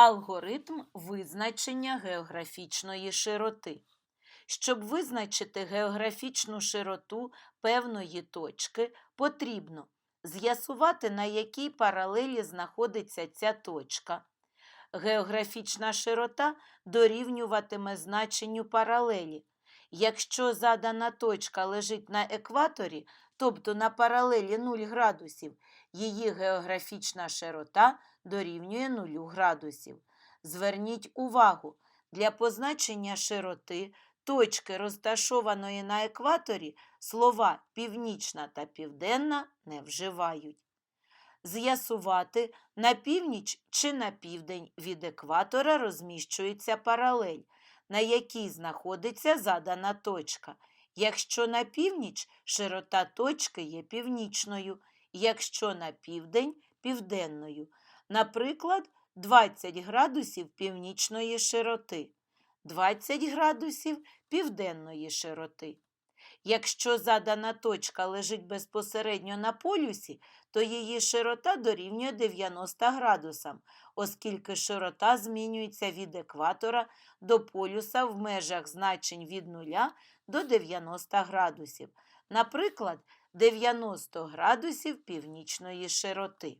Алгоритм визначення географічної широти. Щоб визначити географічну широту певної точки, потрібно з'ясувати, на якій паралелі знаходиться ця точка. Географічна широта дорівнюватиме значенню паралелі. Якщо задана точка лежить на екваторі, тобто на паралелі 0 градусів, її географічна широта дорівнює 0 градусів. Зверніть увагу, для позначення широти точки, розташованої на екваторі, слова північна та південна не вживають. З'ясувати, на північ чи на південь від екватора розміщується паралель, на якій знаходиться задана точка. Якщо на північ широта точки є північною, якщо на південь південною. Наприклад, 20 градусів північної широти, 20 градусів південної широти. Якщо задана точка лежить безпосередньо на полюсі, то її широта дорівнює 90 градусам, оскільки широта змінюється від екватора до полюса в межах значень від 0 до 90 градусів. Наприклад, 90 градусів північної широти.